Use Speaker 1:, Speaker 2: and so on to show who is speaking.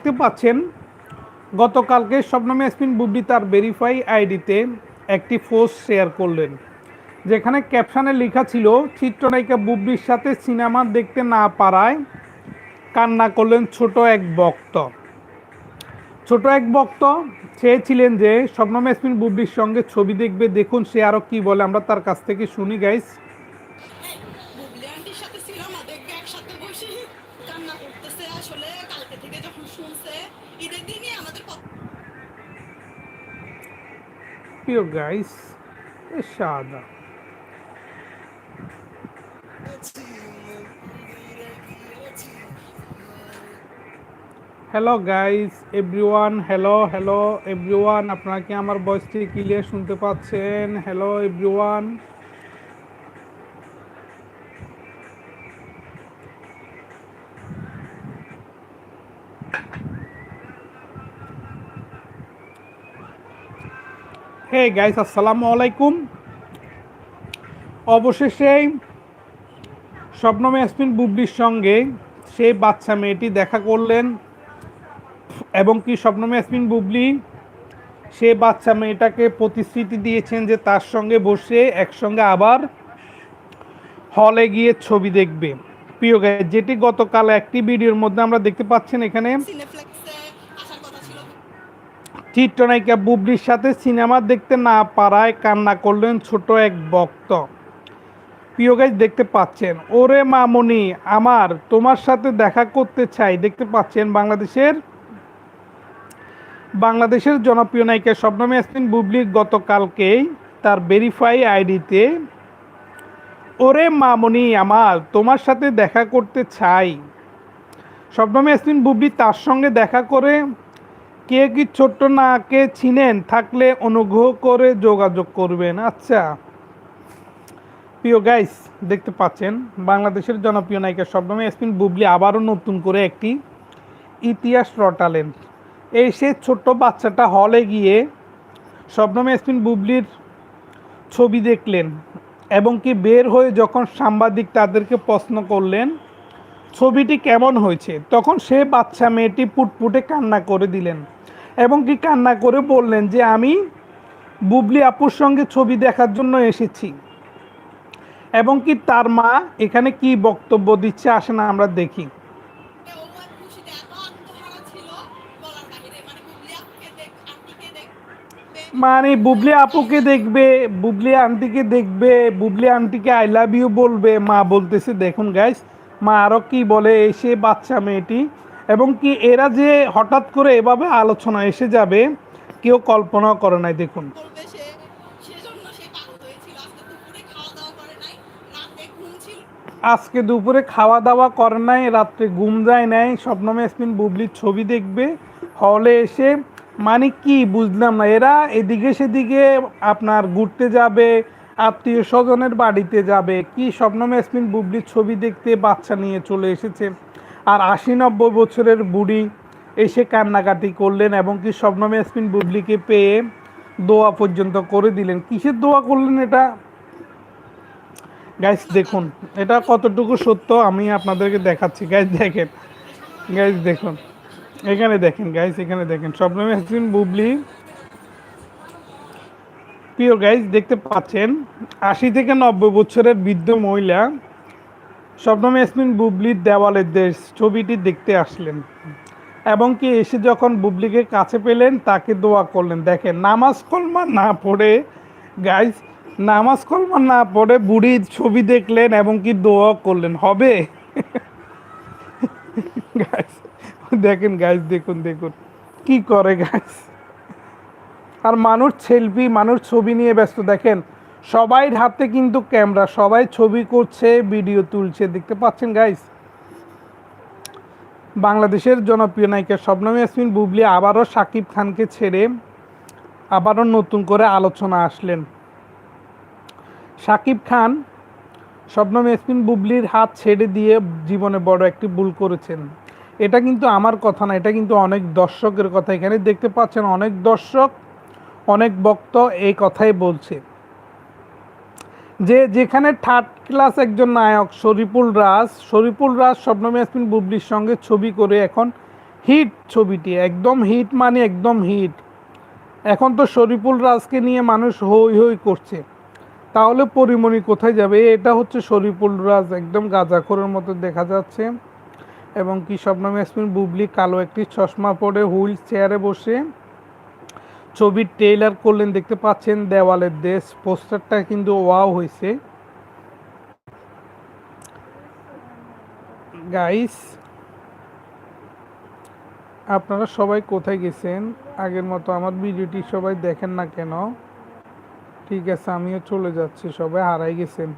Speaker 1: দেখতে পাচ্ছেন, গতকালকে স্বপ্নম ইয়াসমিন বুবলি তার ভেরিফাই আইডিতে একটি পোস্ট শেয়ার করলেন, যেখানে ক্যাপশানে লেখা ছিল, চিত্রনায়িকা বুবলির সাথে সিনেমা দেখতে না পারায় কান্না করলেন ছোট এক বক্ত ছোট এক বক্ত চেয়েছিলেন যে স্বপ্নম ইয়াসমিন বুবলির সঙ্গে ছবি দেখবে, দেখুন সে আরও কি বলে, আমরা তার কাছ থেকে শুনি গাইস
Speaker 2: বুবলি আন্টির সাথে সিনেমা দেখবে একসাথে বসে কান্না করতেছে আসলে কালকে থেকে যখন শুনছে ঈদের দিনই আমাদের কথা
Speaker 1: প্রিয় গাইস সাদা hello guys everyone hello hello everyone আপনারা কি আমার ভয়েসটি ক্লিয়ার শুনতে পাচ্ছেন? হ্যালো এভরিওয়ান হে গাইস আসসালামু আলাইকুম। অবশেষে স্বপ্নম ইয়াসমিন বুবলির সঙ্গে সেই বাচ্চা মেয়েটি দেখা করলেন এবং কি স্বপ্নম ইয়াসমিন বুবলি সে বাচ্চা মেয়েটাকে প্রতিশ্রুতি দিয়েছেন যে তার সঙ্গে বসে একসঙ্গে আবার হলে গিয়ে ছবি দেখবে। প্রিয় গায়ে যেটি গতকাল একটি ভিডিওর মধ্যে আমরা দেখতে পাচ্ছেন এখানে চিত্রনায়িকা বুবলির সাথে সিনেমা দেখতে না পারায় কান্না করলেন ছোট এক ভক্ত। প্রিয় গাইজ দেখতে পাচ্ছেন। ওরে মামনি, আমার, তোমার সাথে দেখা করতে চাই। দেখতে পাচ্ছেন বাংলাদেশের বাংলাদেশের জনপ্রিয় নায়িকা শবনম ইয়াসমিন বুবলির গতকালকেই তার ভেরিফাই আইডিতে, ওরে মামনি, আমার, তোমার সাথে দেখা করতে চাই। শবনম ইয়াসমিন বুবলি তার সঙ্গে দেখা করে কে কি ছোট্ট না কে চিনেন থাকলে অনুগ্রহ করে যোগাযোগ করবেন। আচ্ছা। প্রিয় গাইস দেখতে পাচ্ছেন, বাংলাদেশের জনপ্রিয় নায়িকা শবনম ইয়াসমিন বুবলি আবারও নতুন করে একটি ইতিহাস রটালেন। এই সে ছোট্ট বাচ্চাটা হলে গিয়ে শবনম ইয়াসমিন বুবলির ছবি দেখলেন এবং কি বের হয়ে যখন সাংবাদিক তাদেরকে প্রশ্ন করলেন ছবিটি কেমন হয়েছে? তখন সে বাচ্চা মেয়েটি পুটপুটে কান্না করে দিলেন এবং কি কান্না করে বললেন যে, আমি বুবলি আপুর সঙ্গে ছবি দেখার জন্য এসেছি। এবং কি তার মা এখানে কি বক্তব্য দিচ্ছে আসে না আমরা দেখি।
Speaker 2: মানে বুবলি আপুকে দেখবে,
Speaker 1: বুবলি আন্টিকে দেখবে, বুবলি আন্টিকে আই লাভ ইউ বলবে, মা বলতেছে, দেখুন গাইস মা আরও কী বলে এসে বাচ্চা মেয়েটি। এবং কি এরা যে হঠাৎ করে এভাবে আলোচনা এসে যাবে কেউ কল্পনাও করে নাই দেখুন। আজকে দুপুরে খাওয়া দাওয়া করে নাই রাত্রে ঘুম যায় নাই। স্বপ্নম ইয়াসমিন বুবলির ছবি দেখবে হলে এসে মানে কি বুঝলাম না এরা এদিকে সেদিকে আপনার ঘুরতে যাবে আত্মীয় স্বজনের বাড়িতে যাবে? কি স্বপ্নম ইয়াসমিন বুবলির ছবি দেখতে বাচ্চা নিয়ে চলে এসেছে? আর আশি নব্বই বছরের বুড়ি এসে কান্নাকাটি করলেন এবং কি স্বপ্নম ইয়াসমিন বুবলিকে পেয়ে দোয়া পর্যন্ত করে দিলেন? কিসের দোয়া করলেন এটা? গাইস দেখুন, এটা কতটুকু সত্য আমি আপনাদেরকে দেখাচ্ছি। গাইস দেখেন গাইস দেখুন, এখানে দেখেন গাইস এখানে দেখেন স্বপ্নম ইয়াসমিন বুবলি প্রিয় গাইস দেখতে পাচ্ছেন, আশি থেকে নব্বই বছরের বৃদ্ধ মহিলা স্বপ্নম ইয়াসমিন বুবলির দেওয়ালের দেশ ছবিটি দেখতে আসলেন। এবং কি এসে যখন বুবলিকে কাছে পেলেন, তাকে দোয়া করলেন। দেখেন, নামাজ কলমা না পড়ে গাইস নামাজ কলমা না পড়ে বুড়ির ছবি দেখলেন এবং কি দোয়া করলেন। হবে? গাইস দেখেন গাইস দেখুন দেখুন। কি করে গাইস আর মানুষ সেলফি মানুষ ছবি নিয়ে ব্যস্ত। দেখেন সবাই হাতে কিন্তু ক্যামেরা, সবাই ছবি করছে ভিডিও তুলছে। দেখতে পাচ্ছেন গাইস বাংলাদেশের জনপ্রিয় নায়িকা শবনম ইয়াসমিন, বুবলি আবারও শাকিব খানকে ছেড়ে আবারও নতুন করে আলোচনা আসলেন। শাকিব খান, শবনম ইয়াসমিন, বুবলির হাত ছেড়ে দিয়ে জীবনে বড় একটি ভুল করেছেন। এটা কিন্তু আমার কথা না, এটা কিন্তু অনেক দর্শকের কথা। এখানে দেখতে পাচ্ছেন, অনেক দর্শক অনেক বক্ত এই কথাই বলছে। যে যেখানে থার্ড ক্লাস একজন নায়ক শরীফুল রাজ শরীফুল রাজ শবনম ইয়াসমিন বুবলির সঙ্গে ছবি করে এখন হিট ছবিটি, একদম হিট মানে একদম হিট এখন তো শরীফুল রাজকে নিয়ে মানুষ হই হই করছে। তাহলে পরিমণি কোথায় যাবে? এটা হচ্ছে শরীফুল রাজ, একদম গাঁজাখোরের মতো দেখা যাচ্ছে। এবং কি শবনম ইয়াসমিন বুবলি কালো একটি চশমা পরে হুইল চেয়ারে বসে। ছবির ট্রেলার করলেন, দেখতে পাচ্ছেন দেওয়ালের দেশ পোস্টারটা কিন্তু ওয়াও হয়েছে। গাইস আপনারা সবাই কোথায় গেছেন? আগের মতো আমার ভিডিওটি সবাই দেখেন না কেন? ঠিক আছে, আমিও চলে যাচ্ছি, সবাই হারাই গেছেন।